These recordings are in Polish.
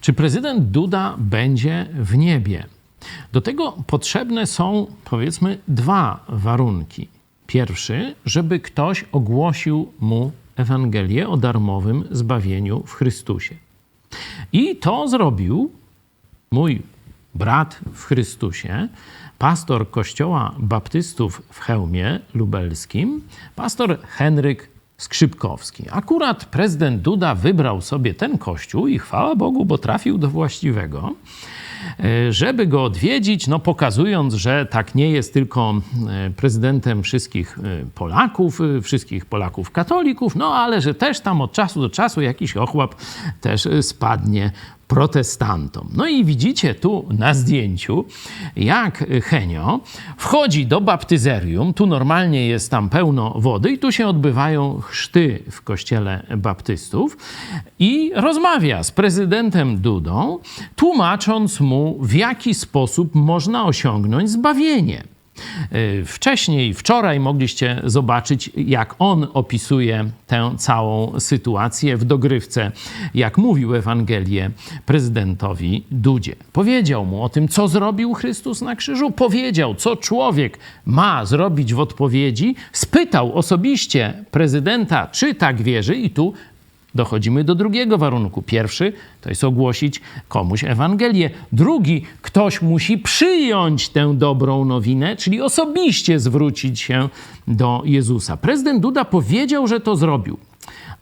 Czy prezydent Duda będzie w niebie? Do tego potrzebne są, powiedzmy, dwa warunki. Pierwszy, żeby ktoś ogłosił mu Ewangelię o darmowym zbawieniu w Chrystusie. I to zrobił mój brat w Chrystusie, pastor Kościoła Baptystów w Chełmie Lubelskim, pastor Henryk Skrzypkowski. Akurat prezydent Duda wybrał sobie ten kościół i chwała Bogu, bo trafił do właściwego, e, żeby go odwiedzić, no pokazując, że tak nie jest tylko e, prezydentem wszystkich e, Polaków, wszystkich Polaków katolików, no ale że też tam od czasu do czasu jakiś ochłap też spadnie protestantom. No i widzicie tu na zdjęciu, jak Henio wchodzi do baptyzerium. Tu normalnie jest tam pełno wody i tu się odbywają chrzty w kościele baptystów i rozmawia z prezydentem Dudą, tłumacząc mu, w jaki sposób można osiągnąć zbawienie. Y, Wcześniej, wczoraj mogliście zobaczyć, jak on opisuje tę całą sytuację w dogrywce, jak mówił Ewangelię prezydentowi Dudzie. Powiedział mu o tym, co zrobił Chrystus na krzyżu, powiedział, co człowiek ma zrobić w odpowiedzi, spytał osobiście prezydenta, czy tak wierzy, i tu Dochodzimy do drugiego warunku. Pierwszy to jest ogłosić komuś Ewangelię. Drugi, ktoś musi przyjąć tę dobrą nowinę, czyli osobiście zwrócić się do Jezusa. Prezydent Duda powiedział, że to zrobił,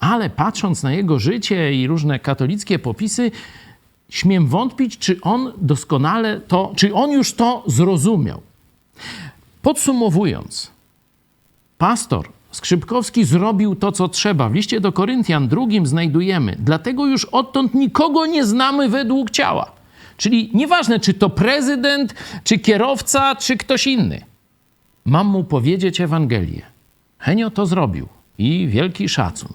ale patrząc na jego życie i różne katolickie popisy, śmiem wątpić, czy on doskonale to, czy on już to zrozumiał. Podsumowując, pastor Skrzypkowski zrobił to, co trzeba. W liście do Koryntian drugim znajdujemy. Dlatego już odtąd nikogo nie znamy według ciała. Czyli nieważne, czy to prezydent, czy kierowca, czy ktoś inny. Mam mu powiedzieć Ewangelię. Henio to zrobił i wielki szacun.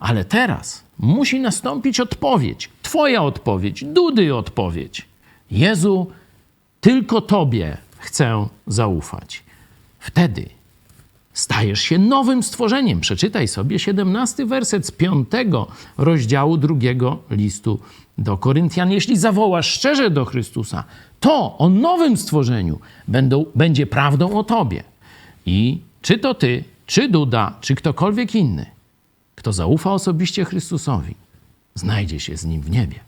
Ale teraz musi nastąpić odpowiedź. Twoja odpowiedź, Dudy odpowiedź. Jezu, tylko Tobie chcę zaufać. Wtedy stajesz się nowym stworzeniem. Przeczytaj sobie 17 werset z 5 rozdziału drugiego listu do Koryntian. Jeśli zawołasz szczerze do Chrystusa, to o nowym stworzeniu będą, będzie prawdą o Tobie. I czy to Ty, czy Duda, czy ktokolwiek inny, kto zaufa osobiście Chrystusowi, znajdzie się z Nim w niebie.